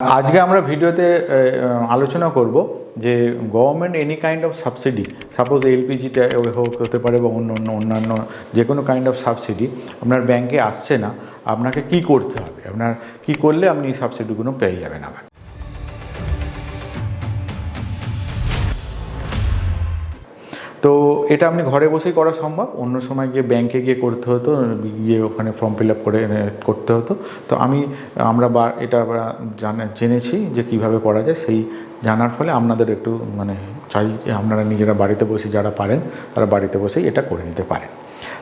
আজকে আমরা ভিডিওতে আলোচনা করব যে government any kind of subsidy suppose এলপিজিটা হোক, হতে পারে বা অন্য অন্য, অন্যান্য যে কোনো কাইন্ড অফ সাবসিডি আপনার ব্যাংকে আসছে না, আপনাকে কি করতে হবে? আপনার কি করলে আপনি এই সাবসিডিগুলো পেয়ে যাবেন আবার? তো এটা আপনি ঘরে বসেই করা সম্ভব। অন্য সময় গিয়ে ব্যাংকে গিয়ে করতে হতো, গিয়ে ওখানে ফর্ম ফিল আপ করে করতে হতো। তো আমি, আমরা বা, এটা জানা, জেনেছি যে কীভাবে করা যায়, সেই জানার ফলে আপনাদের একটু মানে চাই যে আপনারা নিজেরা বাড়িতে বসে যারা পারেন, তারা বাড়িতে বসেই এটা করে নিতে পারেন।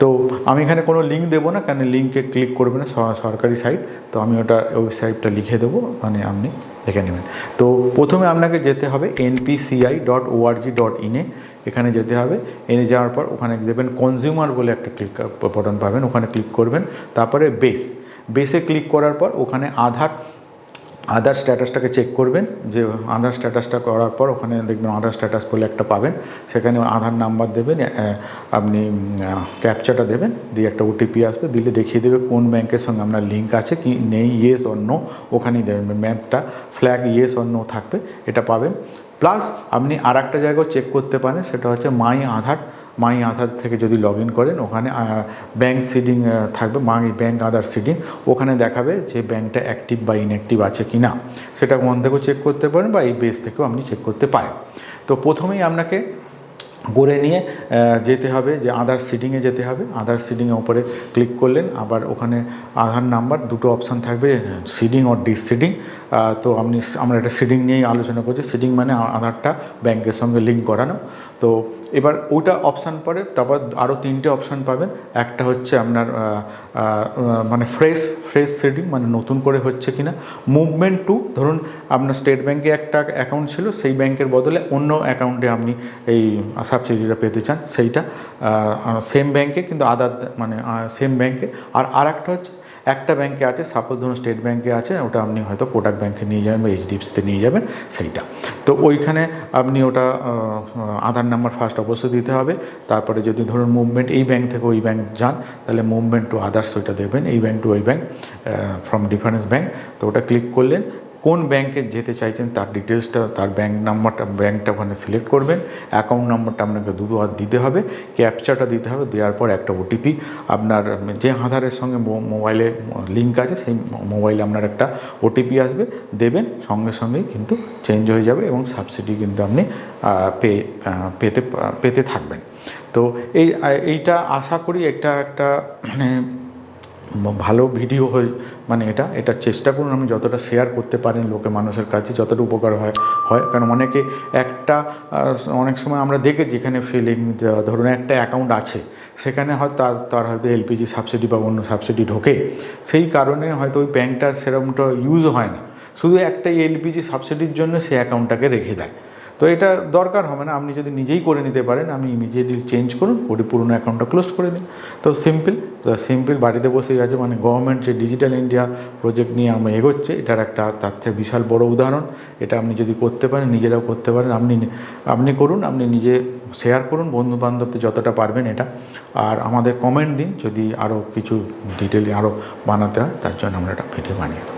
তো আমি এখানে কোনো লিঙ্ক দেবো না কারণ লিঙ্কে ক্লিক করবেন সরকারি সাইট তো আমি ওটা ওয়েবসাইটটা লিখে দেবো মানে আপনি দেখে নেবেন। তো প্রথমে আপনাকে যেতে হবে এনপিসিআই ডট ওআরজি ডট ইনে এখানে যেতে হবে, এনে যাওয়ার পর ওখানে দেবেন কনজিউমার বলে একটা ক্লিক বটন পাবেন, ওখানে ক্লিক করবেন, তারপরে বেস বেসে ক্লিক করার পর ওখানে আধার আধার স্ট্যাটাসটাকে চেক করবেন, যে আধার স্ট্যাটাসটা করার পর ওখানে দেখবেন আধার স্ট্যাটাস বলে একটা পাবেন। সেখানে আধার নাম্বার দেবেন আপনি ক্যাপচাটা দেবেন, দিয়ে একটা ওটিপি আসবে, দিলে দেখিয়ে দেবে কোন ব্যাংকের সঙ্গে আপনার লিঙ্ক আছে, কি নেই ইয়েস নো ওখানেই দেবেন। ম্যাপটা ফ্ল্যাগ ইয়েস নো থাকবে, এটা পাবেন। প্লাস আপনি আর একটা জায়গাও চেক করতে পারেন, সেটা হচ্ছে মাই আধার মাই আধার থেকে যদি লগ ইন করেন, ওখানে ব্যাংক সিডিং থাকবে, মাই ব্যাংক আধার সিডিং ওখানে দেখাবে যে ব্যাংকটা অ্যাক্টিভ বা ইনঅ্যাক্টিভ আছে কি না সেটা ওখান থেকেও চেক করতে পারেন বা এই বেস থেকেও আপনি চেক করতে পারেন। তো প্রথমেই আপনাকে করে নিয়ে যেতে হবে যে আধার সিডিংয়ে যেতে হবে। আধার সিডিংয়ে ওপরে ক্লিক করলেন, আবার ওখানে আধার নাম্বার দুটো অপশান থাকবে সিডিং অর ডিস সিডিং তো আপনি আমরা একটা সিডিং নিয়েই আলোচনা করছি। সিডিং মানে আধারটা ব্যাংকের সঙ্গে লিঙ্ক করানো। তো এবার ওইটা অপশান পরে, তারপর আরও তিনটে অপশান পাবেন। একটা হচ্ছে আপনার মানে ফ্রেশ ফ্রেশ সিডিং মানে নতুন করে হচ্ছে কিনা। মুভমেন্ট টু ধরুন আপনার স্টেট ব্যাংকে একটা অ্যাকাউন্ট ছিল, সেই ব্যাংকের বদলে অন্য অ্যাকাউন্টে আপনি এই সাবসিডিটা পেতে চান, সেইটা সেম ব্যাংকে কিন্তু আদার মানে সেম ব্যাংকে আর আর একটা হচ্ছে, একটা ব্যাংকে আছে সাপোজ ধরুন স্টেট ব্যাংকে আছে, ওটা আপনি হয়তো কোটাক ব্যাংকে নিয়ে যাবেন বা এইচডিএফসিতে নিয়ে যাবেন, সেইটা। তো ওইখানে আপনি ওটা আধার নাম্বার ফার্স্ট অবশ্যই দিতে হবে। তারপরে যদি ধরুন মুভমেন্ট এই ব্যাংক থেকে ওই ব্যাংক যান, তাহলে মুভমেন্ট টু আদার্স ওইটা দেবেন, এই ব্যাংক টু ওই ব্যাংক ফ্রম ডিফারেন্স ব্যাংক তো ওটা ক্লিক করলেন কোন ব্যাংকে যেতে চাইছেন তার ডিটেলসটা তার ব্যাংক নাম্বারটা ব্যাংকটা ওখানে সিলেক্ট করবেন। অ্যাকাউন্ট নাম্বারটা আপনাকে দুটো হাত দিতে হবে ক্যাপচাটা দিতে হবে, দেওয়ার পর একটা ওটিপি আপনার, যে আধারের সঙ্গে মোবাইলে লিঙ্ক আছে, সেই মোবাইলে আপনার একটা ওটিপি আসবে, দেবেন, সঙ্গে সঙ্গেই কিন্তু চেঞ্জ হয়ে যাবে এবং সাবসিডি কিন্তু আপনি পেয়ে পেতে পেতে থাকবেন। তো এই এইটা আশা করি এটা একটা মানে ভালো ভিডিও হয় মানে এটা এটা চেষ্টা করুন আমি যতটা শেয়ার করতে পারেন লোকে, মানুষের কাছে যতটা উপকার হয় হয়। কারণ অনেকে একটা অনেক সময় আমরা দেখেছি এখানে ফিলিং ধরুন একটা অ্যাকাউন্ট আছে, সেখানে হয়তো তার তার হয়তো এলপিজি সাবসিডি বা অন্য সাবসিডি ঢোকে। সেই কারণে হয়তো ওই ব্যাংকটার সেরকমটা ইউজ হয় না। শুধু একটা এলপিজি সাবসিডির জন্য সেই অ্যাকাউন্টটাকে রেখে দেয়। তো এটা দরকার হবে না। আপনি যদি নিজেই করে নিতে পারেন, আমি ইমিডিয়েটলি চেঞ্জ করুন ওটি পুরনো অ্যাকাউন্টটা ক্লোজ করে দিন। তো সিম্পল তো সিম্পল বাড়িতে বসেই আছে মানে গভর্নমেন্ট যে ডিজিটাল ইন্ডিয়া প্রজেক্ট নিয়ে আমরা এগোচ্ছে, এটার একটা তার থেকে বিশাল বড় উদাহরণ। এটা আপনি যদি করতে পারেন, নিজেরাও করতে পারেন। আপনি আপনি করুন, আপনি নিজে শেয়ার করুন বন্ধু বান্ধবদের যতটা পারবেন এটা। আর আমাদের কমেন্ট দিন, যদি আরও কিছু ডিটেলে আরও বানাতে হয়, তার জন্য আমরা একটা ভিডিও বানিয়ে দেবো।